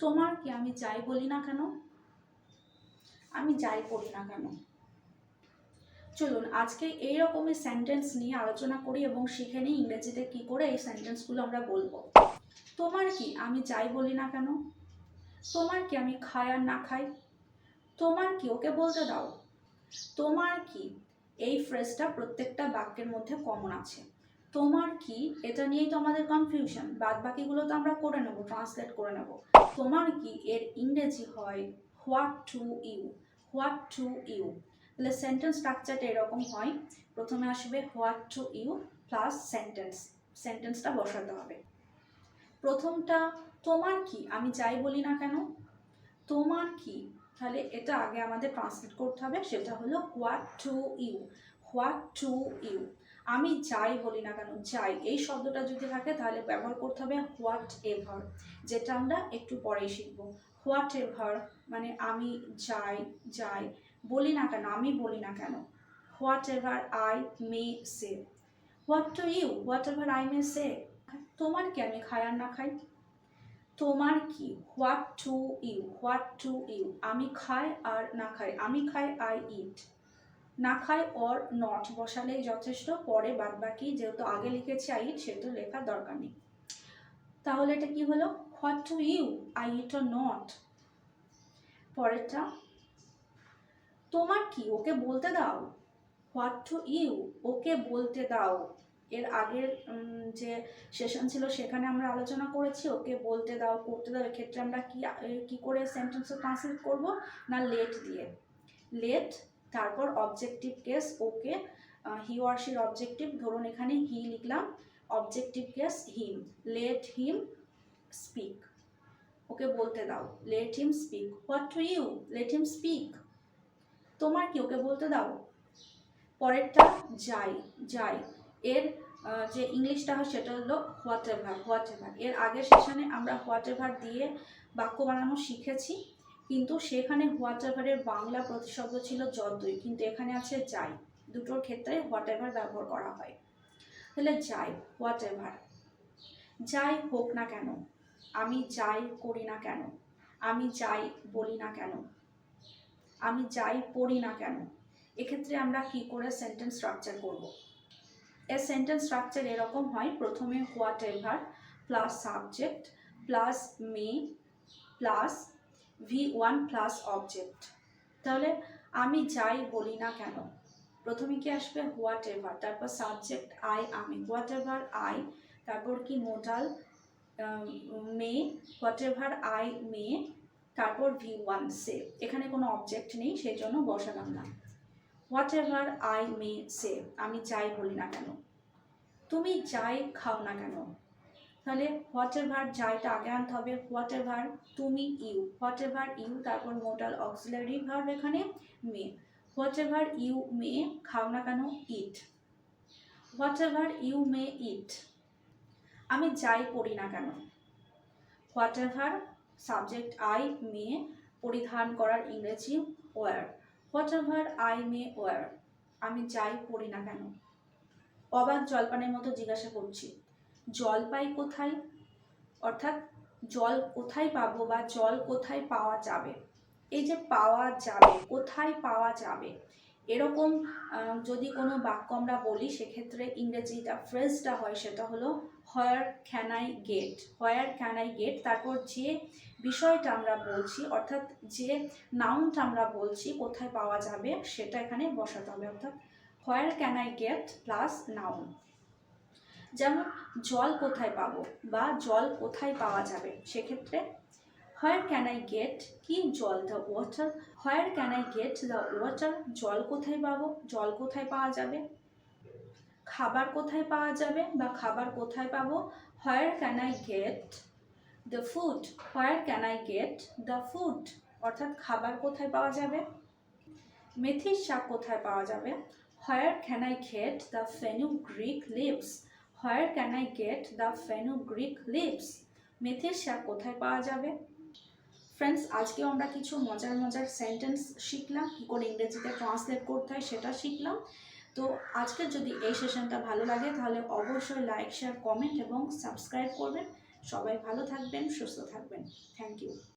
তোমার কি আমি যাই বলি না কেন? আমি যাই করি না কেন? চলুন, আজকে এই রকমের সেন্টেন্স নিয়ে আলোচনা করি এবং শিখে নিই ইংরেজিতে কি করে এই সেন্টেন্সগুলো আমরা বলব। তোমার কি আমি যাই বলি না কেন? তোমার কি আমি খাই আর না খাই? তোমার কি ওকে বলতে দাও? তোমার কি এই ফ্রেজটা প্রত্যেকটা বাক্যের মধ্যে কমন আছে? তোমার কি? এটা নিয়েই তো আমাদের কনফিউশন বাদ বাকিগুলো তো আমরা করে নেব ট্রান্সলেট করে নেব। তোমার কি এর ইংরেজি হয় what to you what to you তাহলে সেন্টেন্স স্ট্রাকচারটা এরকম হয়। প্রথমে আসবে what to you plus sentence সেন্টেন্সটা বসাতে হবে। প্রথমটা, তোমার কি? আমি যাই বলি না কেন? তোমার কি? তাহলে এটা আগে আমাদের ট্রান্সলেট করতে হবে। সেটা হলো what to you what to you আমি যাই বলি না কেন, যাই। এই শব্দটা যদি থাকে, তাহলে ব্যবহার করতে হবে হোয়াট এভার যেটা আমরা একটু পরেই শিখব। হোয়াট এভার মানে আমি যাই যাই, বলি না কেন, আমি বলি না কেন। Whatever I may say what to you whatever I may say তোমার কি আমি খাই আর না খাই? তোমার কি? What to you what to you আমি খাই আর না খাই। আমি খাই আই ইট না খাই অর নট বসালেই যথেষ্ট, পরে বাদ বাকি যেহেতু আগে লিখেছি আই সেহেতু লেখার দরকার নেই। তাহলে এটা কি হলো? What to you I eat or not পরেরটা, তোমার কি? ওকে বলতে দাও। হোয়াট টু ইউ ওকে বলতে দাও। এর আগের যে সেশন ছিল, সেখানে আমরা আলোচনা করেছি, ওকে বলতে দাও, করতে দাও। এক্ষেত্রে আমরা কি কি করে সেন্টেন্সে ট্রান্সলেট করব? না লেট দিয়ে? লেট তারপর অবজেক্টিভ কেস ওকে হি ওয়ার শির অবজেক্টিভ ধরুন এখানে হি লিখলাম objective case him let him speak okay বলতে দাও let him speak what to you let him speak তোমার কি ওকে বলতে দাও, পরেরটা যাই যাই, এর যে ইংলিশটা হয় সেটা হলো হোয়াট এভার হোয়াট এভার এর আগের সেশনে আমরা হোয়াট এভার দিয়ে বাক্য বানানো শিখেছি কিন্তু সেখানে হোয়াট এভারের বাংলা প্রতিশব্দ ছিল যতই কিন্তু এখানে আছে যাই। দুটোর ক্ষেত্রে হোয়াট এভার ব্যবহার করা হয়। তাহলে যাই হোয়াট এভার যাই হোক না কেন, আমি যাই করি না কেন, আমি যাই বলি না কেন, আমি যাই পড়ি না কেন, এক্ষেত্রে আমরা কি করে সেন্টেন্স স্ট্রাকচার করব? এর সেন্টেন্স স্ট্রাকচার এরকম হয়, প্রথমে whatever plus subject plus may plus V one plus object তাহলে আমি যাই বলি না কেন? প্রথমে কি আসবে? হোয়াট এভার তারপর সাবজেক্ট আই আমি হোয়াট এভার আই তারপর কি modal may whatever I may তারপর ভি ওয়ান সে এখানে কোনো অবজেক্ট নেই সেই জন্য বসালাম না। Whatever I may say আমি যাই বলি না কেন? তুমি যাই খাও না কেন? তাহলে হোয়াট এভার যাইটা আগে আনতে হবে হোয়াট এভার তুমি ইউ হোয়াট এভার ইউ, তারপর মোটাল অক্সিলারি ভার্ব এখানে may whatever you may, খাও না কেন, eat whatever you may, eat, আমি যাই পড়ি না কেন whatever subject I may, পরিধান করার ইংরেজি wear whatever I may, wear, আমি যাই পড়ি না কেন, অবাক জলপানের মতো জিজ্ঞাসা করছি। জল পাই কোথায়? অর্থাৎ জল কোথায় পাবো বা জল কোথায় পাওয়া যাবে? এই যে পাওয়া যাবে, কোথায় পাওয়া যাবে? এরকম যদি কোনো বাক্য আমরা বলি, সেক্ষেত্রে ইংরেজিটা ফ্রেজটা হয়, সেটা হলো where can I get where can I get তারপর যে বিষয়টা আমরা বলছি, অর্থাৎ যে নাউনটা আমরা বলছি, কোথায় পাওয়া যাবে, সেটা এখানে বসাতে হবে। অর্থাৎ where can I get plus noun যেমন জল কোথায় পাবো বা জল কোথায় পাওয়া যাবে? সেক্ষেত্রে হোয়ার ক্যান আই গেট কি জল? The water where can I get the water জল কোথায় পাবো? জল কোথায় পাওয়া যাবে? খাবার কোথায় পাওয়া যাবে বা খাবার কোথায় পাবো? Where can I get the food where can I get the food অর্থাৎ খাবার কোথায় পাওয়া যাবে? মেথির শাক কোথায় পাওয়া যাবে? Where can I get the fenugreek leaves where can I get the fenugreek leaves মেথির শাক কোথায় পাওয়া যাবে? ফ্রেন্ডস আজকেও আমরা কিছু মজার মজার সেন্টেন্স শিখলাম। কী করে ইংরেজিতে ট্রান্সলেট করতে হয় সেটা শিখলাম। তো আজকের যদি এই সেশনটা ভালো লাগে, তাহলে অবশ্যই লাইক শেয়ার কমেন্ট এবং সাবস্ক্রাইব করবেন। সবাই ভালো থাকবেন, সুস্থ থাকবেন। Thank you